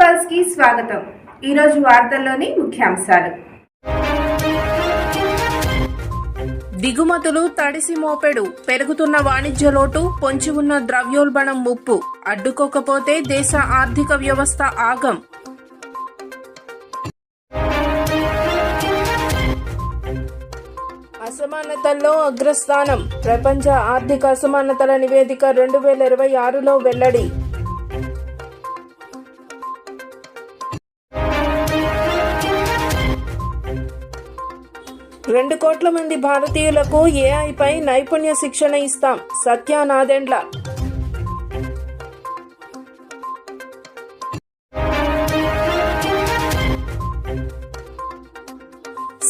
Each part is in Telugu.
పల్స్కి స్వాగతం. ఈరోజు వార్తల్లోని ముఖ్యాంశాలు. దిగుమతులు తడిసి మోపెడు. పెరుగుతున్న వాణిజ్య లోటు పొంచి ఉన్న ద్రవ్యోల్బణం ముప్పు. అడ్డుకోకపోతే దేశ ఆర్థిక వ్యవస్థ ఆగం. అసమానతల్లో అగ్రస్థానం. ప్రపంచ ఆర్థిక అసమానతల నివేదిక రెండు వేల ఇరవై ఆరులో వెల్లడి. రెండు కోట్ల మంది భారతీయులకు ఏఐపై నైపుణ్య శిక్షణ ఇస్తాం. సత్య నాదెండ్ల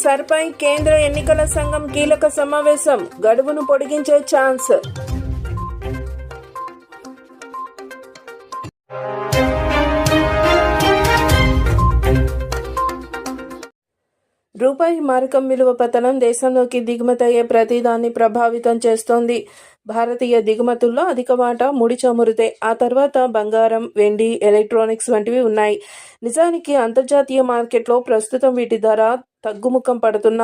సర్పై కేంద్ర ఎన్నికల సంఘం కీలక సమావేశం. గడువును పొడిగించే ఛాన్స్. రూపాయి మారకం విలువ పతనం దేశంలోకి దిగుమతయ్యే ప్రతిదాన్ని ప్రభావితం చేస్తోంది. భారతీయ దిగుమతుల్లో అధిక వాటా ముడి చమురుతే ఆ తర్వాత బంగారం వెండి ఎలక్ట్రానిక్స్ వంటివి ఉన్నాయి. నిజానికి అంతర్జాతీయ మార్కెట్లో ప్రస్తుతం వీటి ధర తగ్గుముఖం పడుతున్న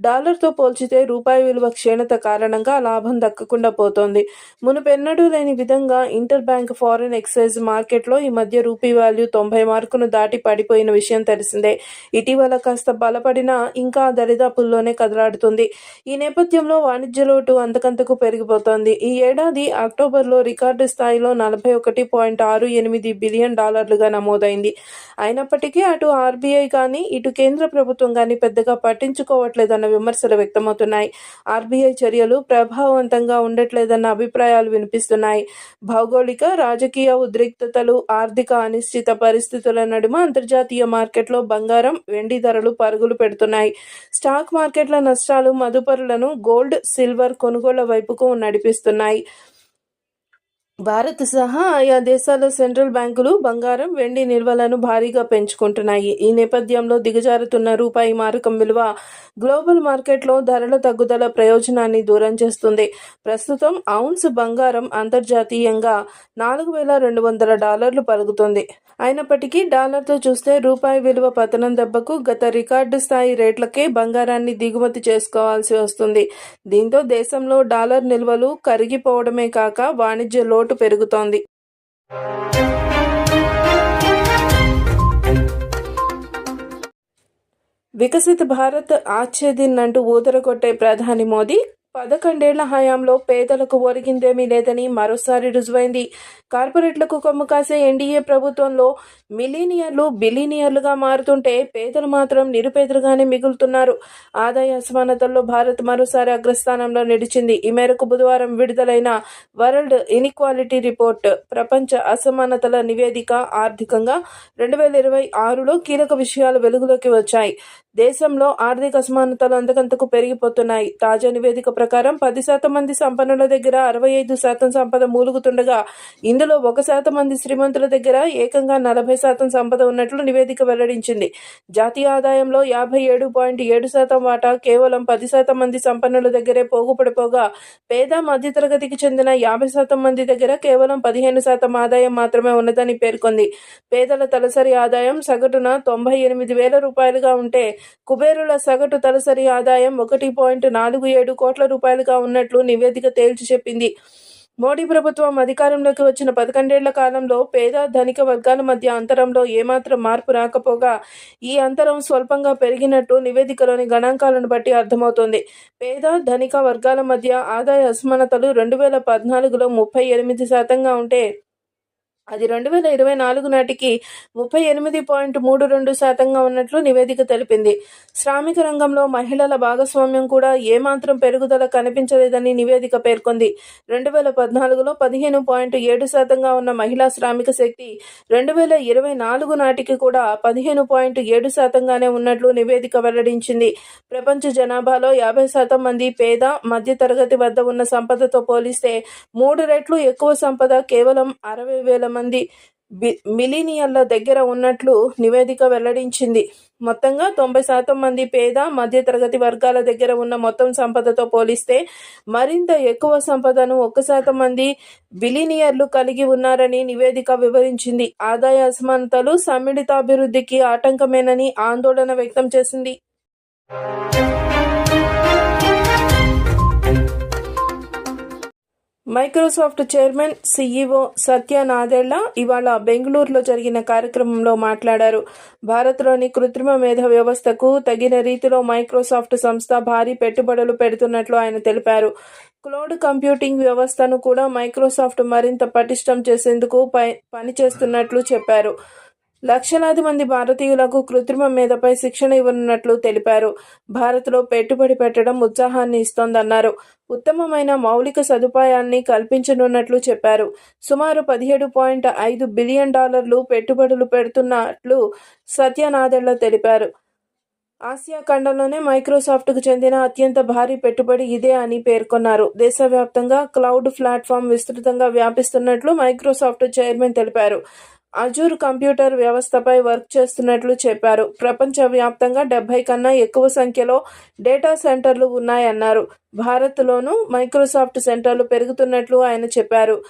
డాలర్తో పోల్చితే రూపాయి విలువ క్షీణత కారణంగా లాభం దక్కకుండా పోతోంది. మునుపెన్నడూ లేని విధంగా ఇంటర్ బ్యాంక్ ఫారిన్ ఎక్సైజ్ మార్కెట్లో ఈ మధ్య రూపీ వాల్యూ తొంభై మార్కును దాటి పడిపోయిన విషయం తెలిసిందే. ఇటీవల కాస్త బలపడినా ఇంకా దరిదాపుల్లోనే కదలాడుతుంది. ఈ నేపథ్యంలో వాణిజ్య లోటు అంతకంతకు పెరిగిపోతోంది. ఈ ఏడాది అక్టోబర్లో రికార్డు స్థాయిలో నలభై ఒకటి పాయింట్ ఆరు ఎనిమిది బిలియన్ డాలర్లుగా నమోదైంది. అయినప్పటికీ అటు ఆర్బీఐ కానీ ఇటు కేంద్ర ప్రభుత్వం కానీ పెద్దగా పట్టించుకోవట్లేదన్న విమర్శలు వ్యక్తమవుతున్నాయి. ఆర్బీఐ చర్యలు ప్రభావవంతంగా ఉండట్లేదన్న అభిప్రాయాలు వినిపిస్తున్నాయి. భౌగోళిక రాజకీయ ఉద్రిక్తతలు ఆర్థిక అనిశ్చిత పరిస్థితుల నడుమ అంతర్జాతీయ మార్కెట్లో బంగారం వెండి ధరలు పరుగులు పెడుతున్నాయి. స్టాక్ మార్కెట్ల నష్టాలు మదుపరులను గోల్డ్ సిల్వర్ కొనుగోళ్ళ వైపుకు నడిపిస్తున్నాయి. భారత్ సహా ఆయా దేశాల సెంట్రల్ బ్యాంకులు బంగారం వెండి నిల్వలను భారీగా పెంచుకుంటున్నాయి. ఈ నేపథ్యంలో దిగజారుతున్న రూపాయి మారకం విలువ గ్లోబల్ మార్కెట్లో ధరల తగ్గుదల ప్రయోజనాన్ని దూరం చేస్తుంది. ప్రస్తుతం ఔన్స్ బంగారం అంతర్జాతీయంగా నాలుగు వేల రెండు వందల డాలర్లు పలుకుతుంది. అయినప్పటికీ డాలర్తో చూస్తే రూపాయి విలువ పతనం దెబ్బకు గత రికార్డు స్థాయి రేట్లకే బంగారాన్ని దిగుమతి చేసుకోవాల్సి వస్తుంది. దీంతో దేశంలో డాలర్ నిల్వలు కరిగిపోవడమే కాక వాణిజ్య లోటు పెరుగుతోంది. వికసిత భారత్ ఆచ్ఛేదిన్ అంటూ ఊదరగొట్టే ప్రధాని మోదీ పదకొండేళ్ళ హయాంలో పేదలకు ఒరిగిందేమీ లేదని మరోసారి రుజువైంది. కార్పొరేట్లకు కొమ్ము కాసే ఎన్డీఏ ప్రభుత్వంలో మిలీనియర్లు బిలీనియర్లుగా మారుతుంటే పేదలు మాత్రం నిరుపేదలుగానే మిగులుతున్నారు. ఆదాయ అసమానతల్లో భారత్ మరోసారి అగ్రస్థానంలో నిలిచింది. ఈ మేరకు బుధవారం విడుదలైన వరల్డ్ ఇన్ఈక్వాలిటీ రిపోర్ట్ ప్రపంచ అసమానతల నివేదిక ఆర్థికంగా రెండు వేల ఇరవై ఆరులో కీలక విషయాలు వెలుగులోకి వచ్చాయి. దేశంలో ఆర్థిక అసమానతలు అంతకంతకు పెరిగిపోతున్నాయి. తాజా నివేదిక ప్రకారం పది శాతం మంది సంపన్నుల దగ్గర అరవై ఐదు శాతం సంపద మూలుగుతుండగా ఇందులో ఒక శాతం మంది శ్రీమంతుల దగ్గర ఏకంగా నలభై శాతం సంపద ఉన్నట్లు నివేదిక వెల్లడించింది. జాతీయ ఆదాయంలో యాభై ఏడు పాయింట్ ఏడు శాతం వాటా కేవలం పది శాతం మంది సంపన్నుల దగ్గరే పోగుపడిపోగా పేద మధ్యతరగతికి చెందిన యాభై శాతం మంది దగ్గర కేవలం పదిహేను శాతం ఆదాయం మాత్రమే ఉన్నదని పేర్కొంది. పేదల తలసరి ఆదాయం సగటున తొంభై ఎనిమిది వేల రూపాయలుగా ఉంటే కుబేరుల సగటు తలసరి ఆదాయం ఒకటి పాయింట్ నాలుగు ఏడు కోట్ల రూపాయలుగా ఉన్నట్లు నివేదిక తేల్చి చెప్పింది. మోడీ ప్రభుత్వం అధికారంలోకి వచ్చిన పదకొండేళ్ళ కాలంలో పేద ధనిక వర్గాల మధ్య అంతరంలో ఏమాత్రం మార్పు రాకపోగా ఈ అంతరం స్వల్పంగా పెరిగినట్టు నివేదికలోని గణాంకాలను బట్టి అర్థమవుతోంది. పేద ధనిక వర్గాల మధ్య ఆదాయ అసమానతలు రెండు వేల పద్నాలుగులో ముప్పై ఎనిమిది శాతంగా ఉంటే అది రెండు వేల ఇరవై నాలుగు నాటికి ముప్పై ఎనిమిది పాయింట్ మూడు రెండు శాతంగా ఉన్నట్లు నివేదిక తెలిపింది. శ్రామిక రంగంలో మహిళల భాగస్వామ్యం కూడా ఏమాత్రం పెరుగుదల కనిపించలేదని నివేదిక పేర్కొంది. రెండు వేల పద్నాలుగులో పదిహేను పాయింట్ ఏడు శాతంగా ఉన్న మహిళా శ్రామిక శక్తి రెండు వేల ఇరవై నాలుగు నాటికి కూడా పదిహేను పాయింట్ ఏడు శాతంగానే ఉన్నట్లు నివేదిక వెల్లడించింది. ప్రపంచ జనాభాలో యాభై శాతం మంది పేద మధ్యతరగతి వద్ద ఉన్న సంపదతో పోలిస్తే మూడు రెట్లు ఎక్కువ సంపద కేవలం అరవై వేల మంది బి మిలీనియర్ల దగ్గర ఉన్నట్లు నివేదిక వెల్లడించింది. మొత్తంగా తొంభై శాతం మంది పేద మధ్యతరగతి వర్గాల దగ్గర ఉన్న మొత్తం సంపదతో పోలిస్తే మరింత ఎక్కువ సంపదను ఒక్క శాతం మంది బిలీనియర్లు కలిగి ఉన్నారని నివేదిక వివరించింది. ఆదాయ అసమానతలు సమ్మిళితాభివృద్ధికి ఆటంకమేనని ఆందోళన వ్యక్తం చేసింది. Microsoft chairman CEO Satya Nadella ఇవాళ బెంగళూరులో జరిగిన కార్యక్రమంలో మాట్లాడారు. భారత్లోని కృత్రిమ మేధ వ్యవస్థకు తగిన రీతిలో మైక్రోసాఫ్ట్ సంస్థ భారీ పెట్టుబడులు పెడుతున్నట్లు ఆయన తెలిపారు. క్లౌడ్ కంప్యూటింగ్ వ్యవస్థను కూడా మైక్రోసాఫ్ట్ మరింత పటిష్టం చేసేందుకు పై పనిచేస్తున్నట్లు చెప్పారు. లక్షలాది మంది భారతీయులకు కృత్రిమ మేధపై శిక్షణ ఇవ్వనున్నట్లు తెలిపారు. భారత్లో పెట్టుబడి పెట్టడం ఉత్సాహాన్ని ఇస్తోందన్నారు. ఉత్తమమైన మౌలిక సదుపాయాన్ని కల్పించనున్నట్లు చెప్పారు. సుమారు పదిహేడు పాయింట్ ఐదు బిలియన్ డాలర్లు పెట్టుబడులు పెడుతున్నట్లు సత్యనాదెళ్ళ తెలిపారు. ఆసియా ఖండంలోనే మైక్రోసాఫ్ట్కు చెందిన అత్యంత భారీ పెట్టుబడి ఇదే అని పేర్కొన్నారు. దేశవ్యాప్తంగా క్లౌడ్ ప్లాట్ఫామ్ విస్తృతంగా వ్యాపిస్తున్నట్లు మైక్రోసాఫ్ట్ చైర్మన్ తెలిపారు. అజూర్ కంప్యూటర్ వ్యవస్థపై వర్క్ చేస్తున్నట్లు చెప్పారు. ప్రపంచవ్యాప్తంగా డెబ్బై కన్నా ఎక్కువ సంఖ్యలో డేటా సెంటర్లు ఉన్నాయన్నారు. భారత్లోనూ మైక్రోసాఫ్ట్ సెంటర్లు పెరుగుతున్నట్లు ఆయన చెప్పారు.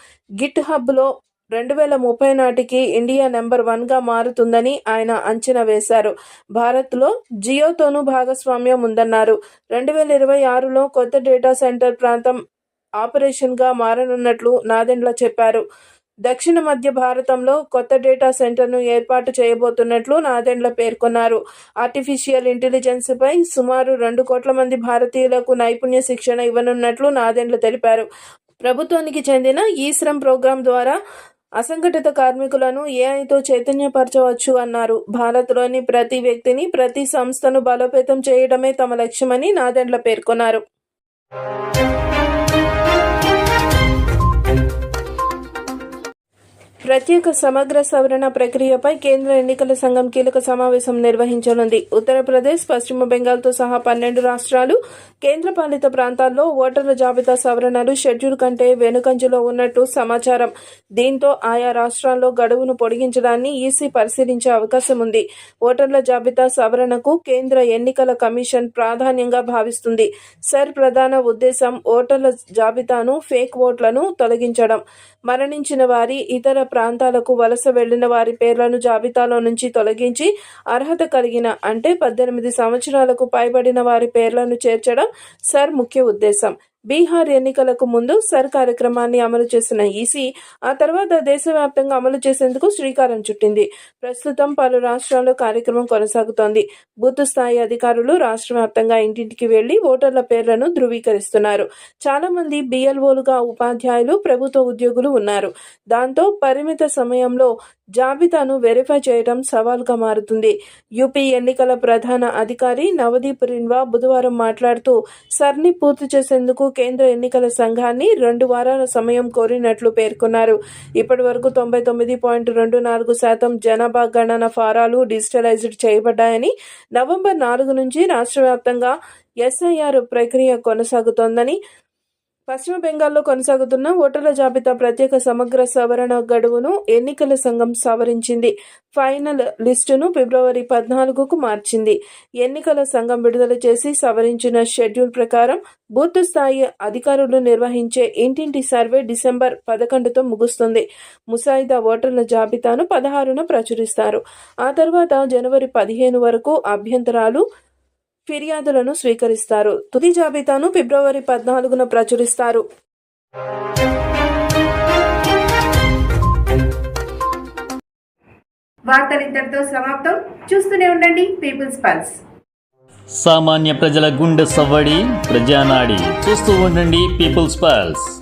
గిట్ హబ్లో రెండు వేల ముప్పై నాటికి ఇండియా నెంబర్ వన్గా మారుతుందని ఆయన అంచనా వేశారు. భారత్లో జియోతోనూ భాగస్వామ్యం ఉందన్నారు. రెండు వేల ఇరవై ఆరులో కొత్త డేటా సెంటర్ ప్రాంతం ఆపరేషన్గా మారనున్నట్లు నాదెండ్ల చెప్పారు. దక్షిణ మధ్య భారతంలో కొత్త డేటా సెంటర్ను ఏర్పాటు చేయబోతున్నట్లు నాదెండ్ల పేర్కొన్నారు. ఆర్టిఫిషియల్ ఇంటెలిజెన్స్పై సుమారు రెండు కోట్ల మంది భారతీయులకు నైపుణ్య శిక్షణ ఇవ్వనున్నట్లు నాదెండ్ల తెలిపారు. ప్రభుత్వానికి చెందిన ఈ శ్రమ్ ప్రోగ్రాం ద్వారా అసంఘటిత కార్మికులను ఏఐతో చైతన్యపరచవచ్చు అన్నారు. భారత్లోని ప్రతి వ్యక్తిని ప్రతి సంస్థను బలోపేతం చేయడమే తమ లక్ష్యమని నాదెండ్ల పేర్కొన్నారు. ప్రత్యేక సమగ్ర సవరణ ప్రక్రియపై కేంద్ర ఎన్నికల సంఘం కీలక సమావేశం నిర్వహించనుంది. ఉత్తరప్రదేశ్ పశ్చిమ బెంగాల్తో సహా పన్నెండు రాష్ట్రాలు కేంద్రపాలిత ప్రాంతాల్లో ఓటర్ల జాబితా సవరణలు షెడ్యూల్ కంటే వెనుకంజలో ఉన్నట్టు సమాచారం. దీంతో ఆయా రాష్ట్రాల్లో గడువును పొడిగించడాన్ని ఈసీ పరిశీలించే అవకాశం ఉంది. ఓటర్ల జాబితా సవరణకు కేంద్ర ఎన్నికల కమిషన్ ప్రాధాన్యంగా భావిస్తుంది. సర్ ప్రధాన ఉద్దేశం ఓటర్ల జాబితాను ఫేక్ ఓట్లను తొలగించడం. మరణించిన వారి ఇతర ప్రాంతాలకు వలస వెళ్ళిన వారి పేర్లను జాబితాలో నుంచి తొలగించి అర్హత కలిగిన అంటే పద్దెనిమిది సంవత్సరాలకు పైబడిన వారి పేర్లను చేర్చడం సర్ ముఖ్య ఉద్దేశం. బీహార్ ఎన్నికలకు ముందు సర్ కార్యక్రమాన్ని అమలు చేసిన ఈసీ ఆ తర్వాత దేశవ్యాప్తంగా అమలు చేసేందుకు శ్రీకారం చుట్టింది. ప్రస్తుతం పలు రాష్ట్రాల్లో కార్యక్రమం కొనసాగుతోంది. బూత్ స్థాయి అధికారులు రాష్ట్ర వ్యాప్తంగా ఇంటింటికి వెళ్ళి ఓటర్ల పేర్లను ధృవీకరిస్తున్నారు. చాలా మంది బిఎల్ఓలుగా ఉపాధ్యాయులు ప్రభుత్వ ఉద్యోగులు ఉన్నారు. దాంతో పరిమిత సమయంలో జాబితాను వెరిఫై చేయడం సవాల్గా మారుతుంది. యూపీ ఎన్నికల ప్రధాన అధికారి నవదీప్ రిన్వా బుధవారం మాట్లాడుతూ సర్ని పూర్తి చేసేందుకు కేంద్ర ఎన్నికల సంఘాన్ని రెండు వారాల సమయం కోరినట్లు పేర్కొన్నారు. ఇప్పటి వరకు తొంభై తొమ్మిది పాయింట్ రెండు నాలుగు శాతం జనాభా గణన ఫారాలు డిజిటలైజ్డ్ చేయబడ్డాయని నవంబర్ నాలుగు నుంచి రాష్ట్ర వ్యాప్తంగా ఎస్ఐఆర్ ప్రక్రియ కొనసాగుతోందని పశ్చిమ బెంగాల్లో కొనసాగుతున్న ఓటర్ల జాబితా ప్రత్యేక సమగ్ర సవరణ గడువును ఎన్నికల సంఘం సవరించింది. ఫైనల్ లిస్టును ఫిబ్రవరి పద్నాలుగుకు మార్చింది. ఎన్నికల సంఘం విడుదల చేసి సవరించిన షెడ్యూల్ ప్రకారం బూత్ స్థాయి అధికారులు నిర్వహించే ఇంటింటి సర్వే డిసెంబర్ పదకొండుతో ముగుస్తుంది. ముసాయిదా ఓటర్ల జాబితాను పదహారున ప్రచురిస్తారు. ఆ తర్వాత జనవరి పదిహేను వరకు అభ్యంతరాలు ఫిర్యాదులను స్వీకరిస్తారు. తుది జాబితాను ఫిబ్రవరి పద్నాలుగున ప్రచురిస్తారు. వార్తలు ఇంతటితో సమాప్తం. చూస్తూనే ఉండండి పీపుల్స్ పల్స్. సామాన్య ప్రజల గుండె సవ్వడి ప్రజానాడి. చూస్తూ ఉండండి పీపుల్స్ పల్స్.